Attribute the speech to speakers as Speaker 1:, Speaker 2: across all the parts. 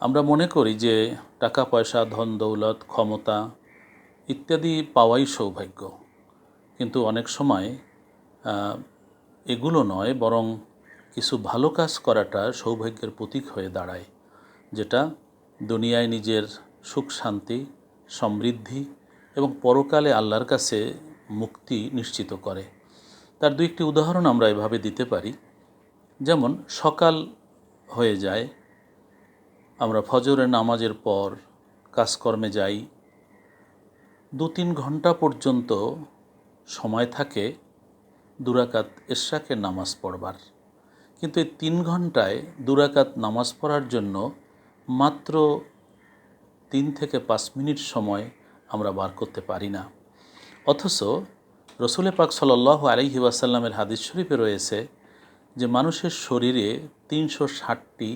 Speaker 1: আমরা মনে করি যে টাকা, পয়সা, ধন, দৌলত, ক্ষমতা ইত্যাদি পাওয়াই সৌভাগ্য। কিন্তু অনেক সময় এগুলো নয়, বরং কিছু ভালো কাজ করাটা সৌভাগ্যের প্রতীক হয়ে দাঁড়ায়, যেটা দুনিয়ায় নিজের সুখ, শান্তি, সমৃদ্ধি এবং পরকালে আল্লাহর কাছে মুক্তি নিশ্চিত করে। তার দু একটি উদাহরণ আমরা এভাবে দিতে পারি। যেমন, সকাল হয়ে যায় আমরা ফজরের নামাজের পর কাজকর্মে যাই। দু তিন ঘণ্টা পর্যন্ত সময় থাকে দুরাকাত এশাকের নামাজ পড়বার। কিন্তু এই তিন ঘন্টায় দুরাকাত নামাজ পড়ার জন্য মাত্র তিন থেকে পাঁচ মিনিট সময় আমরা বার করতে পারি না। অথচ রসুলে পাক সাল্লাহ আলহি ওয়াসাল্লামের হাদিস শরীফে রয়েছে যে মানুষের শরীরে তিনশো ষাটটি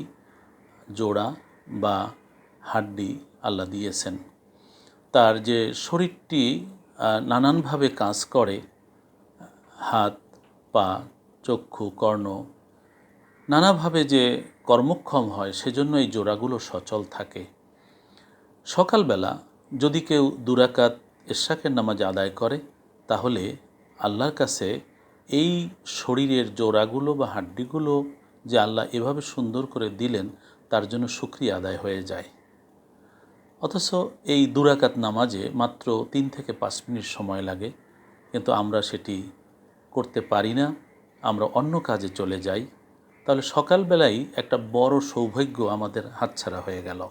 Speaker 1: জোড়া বা হাড্ডি আল্লাহ দিয়েছেন। তার যে শরীরটি নানানভাবে কাজ করে, হাত, পা, চক্ষু, কর্ণ, নানাভাবে যে কর্মক্ষম হয়, সেজন্য এই জোড়াগুলো সচল থাকে। সকালবেলা যদি কেউ দুরাকাত এশাকের নামাজ আদায় করে, তাহলে আল্লাহর কাছে এই শরীরের জোড়াগুলো বা হাড্ডিগুলো যে আল্লাহ এভাবে সুন্দর করে দিলেন তার জন্য সুক্রিয়া আদায় হয়ে যায়। অথচ এই দুরাকাত নামাজে মাত্র তিন থেকে পাঁচ মিনিট সময় লাগে, কিন্তু আমরা সেটি করতে পারি না, আমরা অন্য কাজে চলে যাই। তাহলে সকালবেলাই একটা বড় সৌভাগ্য আমাদের হাতছাড়া হয়ে গেল।